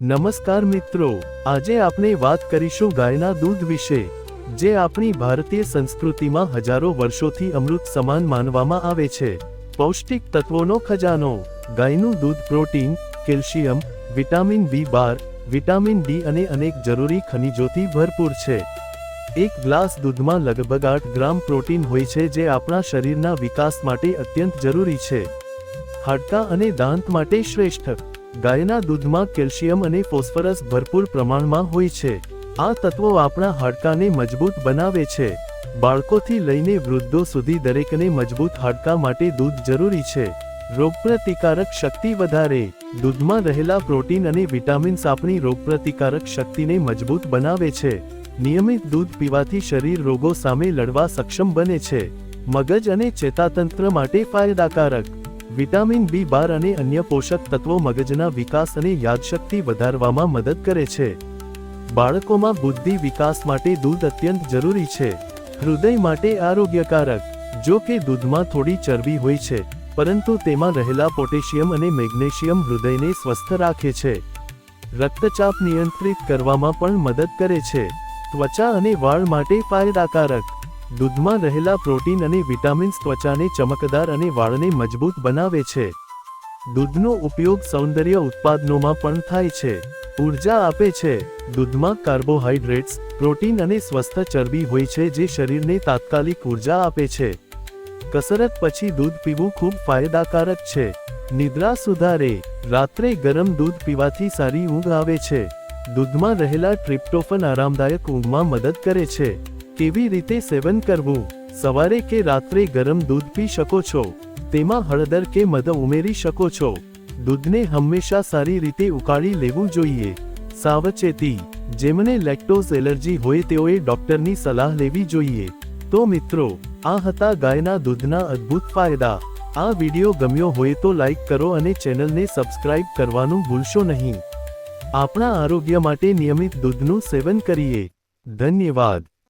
નમસ્કાર મિત્રો, આજે આપણે વાત કરીશું ગાયના દૂધ વિશે, જે આપણી ભારતીય સંસ્કૃતિમાં હજારો વર્ષોથી અમૃત સમાન માનવામાં આવે છે. પૌષ્ટિક તત્વોનો ખજાનો, ગાયનું દૂધ પ્રોટીન, કેલ્શિયમ, વિટામિન બી બાર, વિટામિન ડી અને અનેક જરૂરી ખનિજોથી ભરપૂર છે. એક ગ્લાસ દૂધમાં લગભગ આઠ ગ્રામ પ્રોટીન હોય છે જે આપણા શરીરના વિકાસ માટે અત્યંત જરૂરી છે. હાડકાં અને દાંત માટે શ્રેષ્ઠ. ગાયના દૂધમાં કેલ્શિયમ અને ફોસ્ફરસ ભરપૂર પ્રમાણમાં હોય છે. આ તત્વો આપણા હાડકાને મજબૂત બનાવે છે. બાળકોથી લઈને વૃદ્ધો સુધી દરેકને મજબૂત હાડકા માટે દૂધ જરૂરી છે. રોગપ્રતિકારક શક્તિ વધારે. દૂધમાં રહેલા પ્રોટીન અને વિટામિન્સ આપણી રોગપ્રતિકારક શક્તિને મજબૂત બનાવે છે. નિયમિત દૂધ પીવાથી શરીર રોગો સામે લડવા સક્ષમ બને છે. મગજ અને ચેતાતંત્ર માટે ફાયદાકારક. વિટામિન બી બાર અને અન્ય પોષક તત્વો મગજના વિકાસ અને યાદશક્તિ વધારવામાં મદદ કરે છે. બાળકોમાં બુદ્ધિ વિકાસ માટે દૂધ અત્યંત જરૂરી છે. હૃદય માટે આરોગ્યકારક, જો કે દૂધમાં થોડી ચરબી હોય છે, પરંતુ તેમાં રહેલા પોટેશિયમ અને મેગ્નેશિયમ હૃદયને સ્વસ્થ રાખે છે. રક્તચાપ નિયંત્રિત કરવામાં પણ મદદ કરે છે. ત્વચા અને વાળ માટે ફાયદાકારક. દૂધમાં રહેલા પ્રોટીન અને વિટામિન્સ ત્વચાને ચમકદાર અને વાળને મજબૂત બનાવે છે. દૂધનો ઉપયોગ સૌંદર્ય ઉત્પાદનોમાં પણ થાય છે. ઊર્જા આપે છે. દૂધમાં કાર્બોહાઈડ્રેટ્સ પ્રોટીન અને સ્વસ્થ ચરબી હોય છે જે શરીરને તાત્કાલિક ઊર્જા આપે છે. કસરત પછી દૂધ પીવું ખૂબ ફાયદાકારક છે. નિદ્રા સુધારે. રાત્રે ગરમ દૂધ પીવાથી સારી ઊંઘ આવે છે. દૂધમાં રહેલા ટ્રિપ્ટોફન આરામદાયક ઊંઘમાં મદદ કરે છે. કેવી રીતે સેવન કરવું? સવારે કે રાત્રે ગરમ દૂધ પી શકો છો? તેમાં હળદર કે મધ ઉમેરી શકો છો? દૂધને હંમેશા સારી રીતે ઉકાળી લેવું જોઈએ. સાવચેતી. જેમને લેક્ટોઝ એલર્જી હોય તેઓએ ડોક્ટરની સલાહ લેવી જોઈએ. તો મિત્રો, આ હતા ગાયના દૂધના અદ્ભુત ફાયદા. આ વિડિયો ગમ્યો હોય તો લાઈક કરો અને ચેનલને સબસ્ક્રાઇબ કરવાનું ભૂલશો નહીં. આપણા આરોગ્ય માટે નિયમિત દૂધનું સેવન કરીએ. ધન્યવાદ.